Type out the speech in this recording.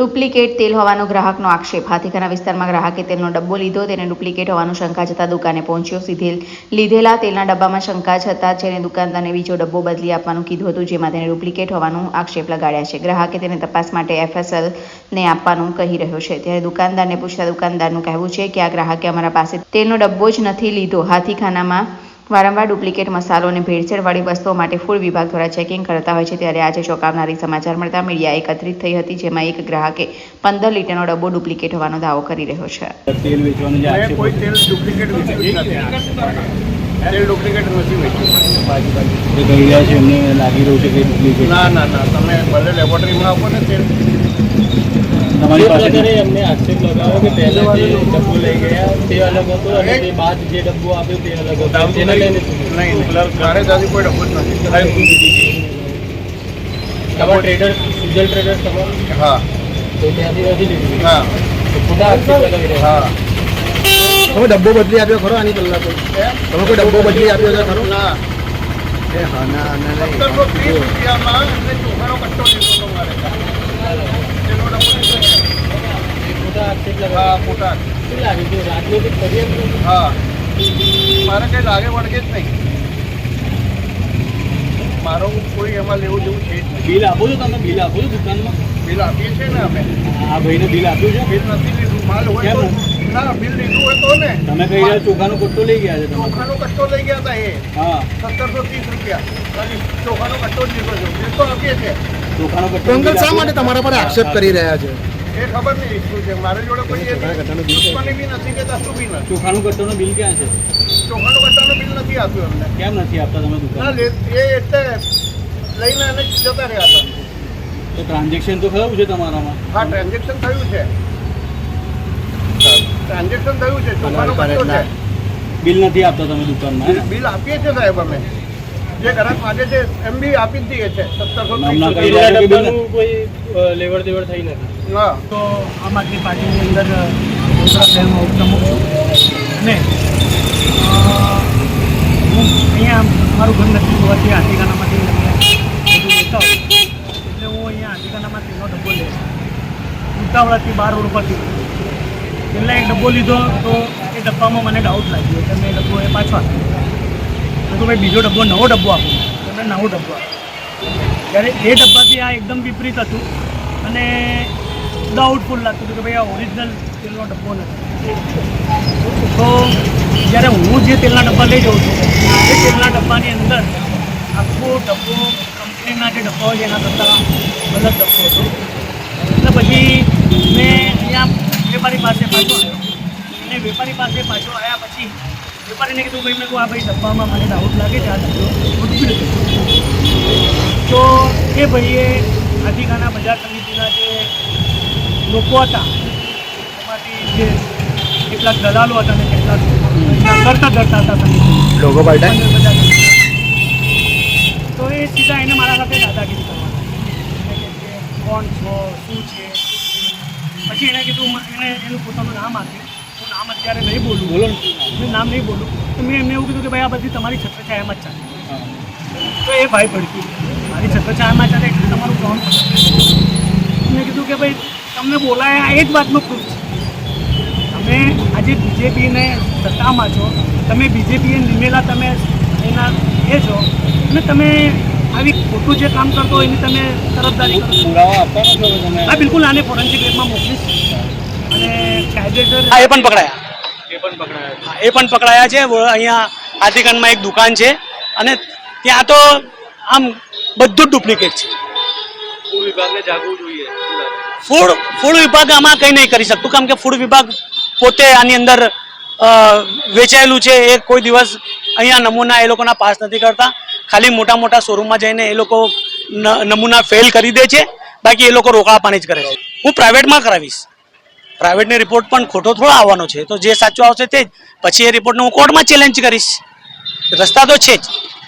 Duplicate તેલ હોવાનો ગ્રાહકનો આક્ષેપ. હાથીખાના વિસ્તારમાં ગ્રાહકે તેલનો ડબ્બો લીધો, તેને ડુપ્લિકેટ હોવાનું શંકા જતાં દુકાને પહોંચ્યો. સીધે લીધેલા તેલના ડબ્બામાં શંકા છતાં જેને દુકાનદારને બીજો ડબ્બો બદલી આપવાનું કીધું હતું, જેમાં તેને ડુપ્લિકેટ હોવાનું આક્ષેપ લગાડ્યા છે. ગ્રાહકે તેને તપાસ માટે એફએસએલને આપવાનું કહી રહ્યો છે. ત્યારે દુકાનદારને પૂછતા દુકાનદારનું કહેવું છે કે આ ગ્રાહકે અમારા પાસે તેલનો ડબ્બો જ નથી લીધો. હાથીખાનામાં વારંવાર ડુપ્લિકેટ મસાલો અને ભેળસેળવાળી વસ્તુઓ માટે ફૂડ વિભાગ દ્વારા ચેકિંગ કરતા હોય છે ત્યારે આજે ચોંકાવનારી સમાચાર મળતા મીડિયા એકત્રિત થઈ હતી જેમાં એક ગ્રાહકે પંદર લીટરનો ડબ્બો ડુપ્લિકેટ હોવાનો દાવો કરી રહ્યો છે. તેલ ડુપ્લિકેટ નથી તેલ ડુપ્લિકેટ નથી વેચ્યું. કહી રહ્યા છે એમને લાગી રહ્યું છે કે ડુપ્લિકેટ ના ના ના તમે ભલે લેબોરેટરીમાં આપો ને તેલ. તમારી પાસે એમને આક્ષેપ લગાવો કે પહેલા જે ડબ્બો લઈ ગયા તે અલગ હતો અને તે બાદ જે ડબ્બો આપ્યો તે અલગ હતો તેને લઈને નહીં નહીં ઘરે દાદી કોઈ ડબ્બો જ નથી તમારા ટ્રેડર સુજલ ટ્રેડર તમારું હા તો ત્યાંથી નથી લીધું હા તો ખોટા આક્ષેપ લગાવી રહ્યા હા તમે ડબ્બો બદલી આપ્યો ખરો આની પહેલા કોઈ તમે કોઈ ડબ્બો બદલી આપ્યો છે ખરો ના એ હા ના ના સત્તરસો ત્રીસ રૂપિયામાં એમને ચોખાનો કટ્ટો લીધો હતો મારે તેનો ડબ્બો લીધો છે. એ ખોટા આક્ષેપ હા મારે કંઈ લાગે વળગે જ નહીં. મારો કોઈ એમાં લેવું જેવું છે બિલ આપો છો તમે? બિલ આપો છો દુકાનમાં? બિલ આપીએ છીએ ને અમે. આ ભાઈને બિલ આપ્યું છે? બિલ નથી લીધું. માલ હોય તો ના બિલ લીધું હોય તો ને. તમે કહી રહ્યા ચોખાનો કટ્ટો લઈ ગયા છે ચોખાનો કટ્ટો લઈ ગયા હતા એ. હા. સત્તરસો ત્રીસ રૂપિયા. ચોખાનો કટ્ટો લીધો છે. બિલ તો આપીએ છે ચોખાનો કટ્ટો શા માટે તમારા પર આક્ષેપ કરી રહ્યા છે? એ ખબર નહીં શું છે. મારી જોડે કોઈ એ દુશ્મની બી નથી કે કશું બી નથી. ચોખાનું કટ્ટાનું બિલ ક્યાં છે? ચોખાનું કટ્ટાનું બિલ નથી આપ્યું અમને કેમ નથી આપતા તમે દુકાન? એ એટલે લઈને અને જતા રહ્યા હતા. તો ટ્રાન્ઝેક્શન તો થયું છે તમારામાં? હા ટ્રાન્ઝેક્શન થયું છે. ટ્રાન્ઝેક્શન થયું છે. ચોખાનું કટ્ટો છે. બિલ નથી આપતા તમે દુકાનમાં બિલ આપીએ છીએ સાહેબ અમે. જે ગ્રાહક માગે છે એમ બી આપી જ દઈએ છે. સત્તરસો કોઈ લેવડ દેવડ થઈ નથી. તો આમ આદમી પાર્ટીની અંદર વડોદરા શહેરમાં ઉપપ્રમુખ છું. અને હું અહીંયા મારું ઘર નથી હોવાથી આટિકાનામાંથી એટલે હું અહીંયા હાથીખાનામાં તેનો ડબ્બો લઈશ ઉતાવળાથી બાર રોડ પરથી પહેલાં એક ડબ્બો લીધો તો એ ડબ્બામાં મને ડાઉટ લાગ્યો એટલે મેં ડબ્બો એ પાછો આપ્યો. તો ભાઈ, બીજો ડબ્બો, નવો ડબ્બો આપું. તો મેં નવો ડબ્બો આપ્યો. ત્યારે એ ડબ્બાથી આ એકદમ વિપરીત હતું. અને ડાઉટફુલ લાગતું હતું કે ભાઈ આ ઓરિજિનલ તેલનો ડબ્બો નથી તો જ્યારે હું જે તેલના ડબ્બા લઈ જાઉં છું એ તેલના ડબ્બાની અંદર આખો ડબ્બો કંપનીના જે ડબ્બા હોય છે એના કરતાં અલગ ડબ્બો હતો એટલે પછી મેં અહીંયા વેપારી પાસે પાછો આવ્યો અને વેપારી પાસે પાછો આવ્યા પછી વેપારીને કીધું ભાઈ મેં કહું આ ભાઈ ડબ્બામાં મને ડાઉટ લાગે છે આ ડબ્બો તો એ ભાઈએ હાથીખાના બજાર સમિતિના જે લોકો હતા. એમાંથી જે કેટલાક દલાલો હતા અને કેટલાક કરતા ધરતા હતા લોકો. સમિતિ. તો એ સીધા એને મારા સાથે દાદાગીરી કરવાના. કોણ છો? શું છે? પછી એણે કીધું મ- એણે એનું પોતાનું નામ આપ્યું. હું નામ અત્યારે નહીં બોલું. બોલો ને. હું નામ નહીં બોલું. તો મેં એમને એવું કીધું કે ભાઈ આ બધી તમારી છત્રછાયામાં જ ચાલે. તો એ ભાઈ ભડકી મારી છત્રછાયામાં ચાલે એટલે તમારું કોણ? મેં કીધું કે ભાઈ તમને બોલાયા આ એ જ વાતનો પ્રૂફ છે. તમે આજે બીજેપીને સત્તામાં છો તમે બીજેપીએ નિમેલા તમે એના એ છો અને તમે આવી ખોટું જે કામ કરતો હોય એની તમે તરફદારી હા બિલકુલ આને ફોરેન્સિક લેબમાં મોકલીશ. અને કાયદેસર હા એ પણ પકડાયા. એ પણ પકડાયા એ પણ પકડાયા છે. અહીંયા હાથીગંજમાં એક દુકાન છે. અને ત્યાં તો આમ બધું જ ડુપ્લિકેટ છે. ફૂડ વિભાગને જાગવું જોઈએ. ફૂડ ફૂડ વિભાગ આમાં કંઈ નહીં કરી શકતું, કારણ કે ફૂડ વિભાગ પોતે આની અંદર વેચાયેલું છે. એ કોઈ દિવસ અહીંયા નમૂના એ લોકોના પાસ નથી કરતા. ખાલી મોટા મોટા શોરૂમમાં જઈને એ લોકો નમૂના ફેલ કરી દે છે. બાકી એ લોકો રોકડા પાણી જ કરે છે. હું પ્રાઇવેટમાં કરાવીશ. પ્રાઇવેટને રિપોર્ટ પણ ખોટો થોડો આવવાનો છે. તો જે સાચું આવશે તે જ. પછી એ રિપોર્ટને હું કોર્ટમાં ચેલેન્જ કરીશ. રસ્તા તો છે જ.